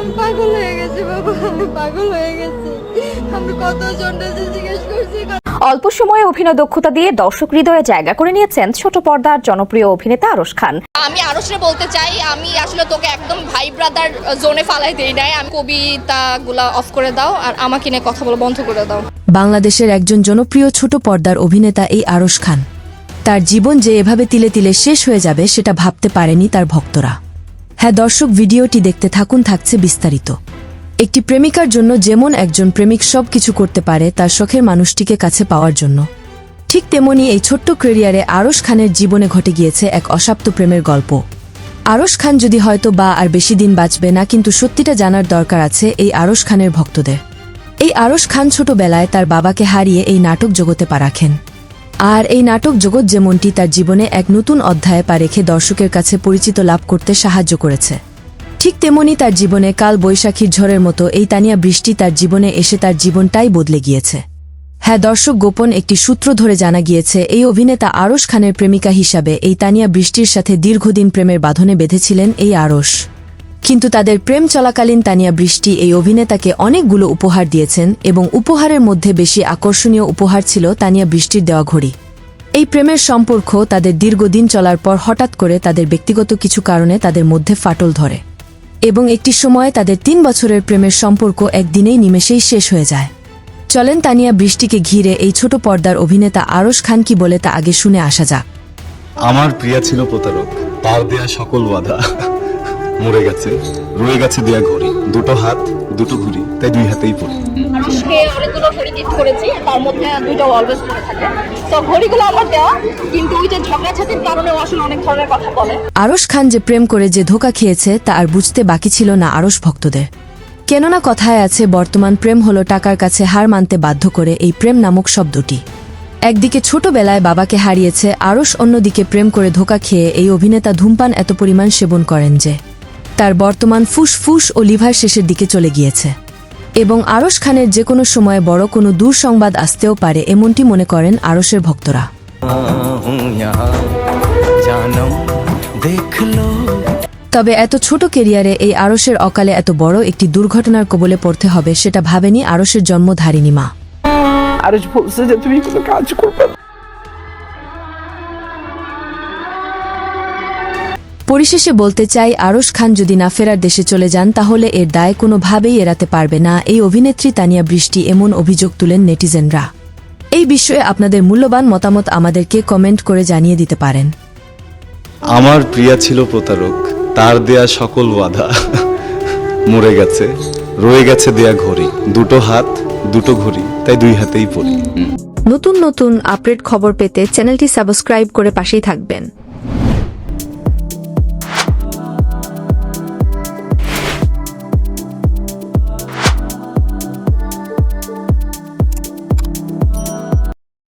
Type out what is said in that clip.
আমি পাগল হয়ে গেছি বাবা আমি পাগল হয়ে গেছি। আমি কত জিজ্ঞেস করছি? অল্প সময়ে অভিনয় দক্ষতা দিয়ে দর্শক হৃদয়ে জায়গা করে নিয়েছেন ছোট পর্দার জনপ্রিয় অভিনেতা আরশ খান। আমি আরশরে বলতে চাই আমি আসলে তোকে একদম ভাই ব্রাদার জোনে ফালাই দেই নাই। আমি কবিতাগুলা অফ করে দাও আর আমাকে নিয়ে কথা বলা বন্ধ করে দাও। বাংলাদেশের একজন জনপ্রিয় ছোট পর্দার অভিনেতা এই আরশ খান। তার জীবন যে এভাবে তিলে তিলে শেষ হয়ে যাবে সেটা ভাবতে পারেনি তার ভক্তরা। হ্যাঁ দর্শক, ভিডিওটি দেখতে থাকুন, থাকছে বিস্তারিত। একটি প্রেমিকার জন্য যেমন একজন প্রেমিক সব কিছু করতে পারে, তার শখের মানুষটিকে কাছে পাওয়ার জন্য। ঠিক তেমনি এই ছোট্ট ক্যারিয়ারে আরশ খানের জীবনে ঘটে গিয়েছে এক অসাপ্ত প্রেমের গল্প। আরশ খান যদি হয়তো বা আর বেশি দিন বাঁচবে না, কিন্তু সত্যিটা জানার দরকার আছে এই আরশ খানের ভক্তদের। এই আরশ খান ছোটবেলায় তার বাবাকে হারিয়ে এই নাটক জগতে পা রাখেন। আর এই নাটক জগৎ যেমনটি তার জীবনে এক নতুন অধ্যায়ে পা রেখে দর্শকের কাছে পরিচিত লাভ করতে সাহায্য করেছে। ঠিক তেমনি তার জীবনে কাল বৈশাখীর ঝড়ের মতো এই তানিয়া বৃষ্টি তার জীবনে এসে তার জীবনটাই বদলে গিয়েছে। হ্যাঁ দর্শক গোপন একটি সূত্র ধরে জানা গিয়েছে, এই অভিনেতা আরশ খানের প্রেমিকা হিসাবে এই তানিয়া বৃষ্টির সাথে দীর্ঘদিন প্রেমের বাঁধনে বেঁধেছিলেন এই আরশ। কিন্তু তাদের প্রেম চলাকালীন তানিয়া বৃষ্টি এই অভিনেতাকে অনেকগুলো উপহার দিয়েছেন এবং উপহারের মধ্যে বেশি আকর্ষণীয় উপহার ছিল তানিয়া বৃষ্টির দেওয়া ঘড়ি। এই প্রেমের সম্পর্ক তাদের দীর্ঘদিন চলার পর হঠাৎ করে তাদের ব্যক্তিগত কিছু কারণে তাদের মধ্যে ফাটল ধরে এবং একটি সময়ে তাদের তিন বছরের প্রেমের সম্পর্ক একদিনেই নিমেষেই শেষ হয়ে যায়। চলেন তানিয়া বৃষ্টিকে ঘিরে এই ছোট পর্দার অভিনেতা আরশ খান কি বলে তা আগে শুনে আসা যাক। আমার প্রিয়া ছিল প্রতারক তার দেয়া সকল বাধা। মরে গেছে। রয়ে গেছে দেয়া ঘড়ি। দুটো হাত দুটো ঘুড়ি। তাই দুই হাতেই পড়ি। আরশকে অনেকগুলো ঘড়ি গিফট করেছি তার মধ্যে দুইটা অলওয়েজ পরে থাকে। তো ঘড়িগুলো আমার দেওয়া কিন্তু ওই যে ঝগড়াঝাটির কারণে আসলে অনেক ধরনের কথা বলে। আরশ খান যে প্রেম করে যে ধোকা খেয়েছে তা আর বুঝতে বাকি ছিল না আরশ ভক্তদের। কেননা কথায় আছে বর্তমান প্রেম হলো টাকার কাছে হার মানতে বাধ্য করে এই প্রেম নামক শব্দটি। একদিকে ছোটবেলায় বাবাকে হারিয়েছে আরশ অন্যদিকে প্রেম করে ধোকা খেয়ে এই অভিনেতা ধূমপান এত পরিমাণ সেবন করেন যে। তার বর্তমান ফুসফুস ও লিভার শেষের দিকে চলে গিয়েছে। এবং আরস খানের যে কোনো সময়ে বড় কোনো দুঃসংবাদ আসতেও পারে এমনটি মনে করেন আরসের ভক্তরা। তবে এত ছোট কেরিয়ারে এই আরসের অকালে এত বড় একটি দুর্ঘটনার কবলে পড়তে হবে, সেটা ভাবেনি আরসের জন্মধারিণী মা। যে তুমি কোনো কাজ করবে পরিশেষে বলতে চাই আরশ খান যদি না ফেরার দেশে চলে যান তাহলে এর দায় কোনোভাবেই এড়াতে পারবে না। এই অভিনেত্রী তানিয়া বৃষ্টি এমন অভিযোগ তুলেন নেটিজেনরা। এই বিষয়ে আপনাদের মূল্যবান মতামত আমাদেরকে কমেন্ট করে জানিয়ে দিতে পারেন। আমার প্রিয়া ছিল প্রতারক তার দেয়া সকল বাধা মরে গেছে রয়ে গেছে দেয়া ঘড়ি। দুটো হাত দুটো ঘড়ি তাই দুই হাতেই পড়ি। নতুন নতুন আপডেট খবর পেতে চ্যানেলটি সাবস্ক্রাইব করে পাশেই থাকবেন।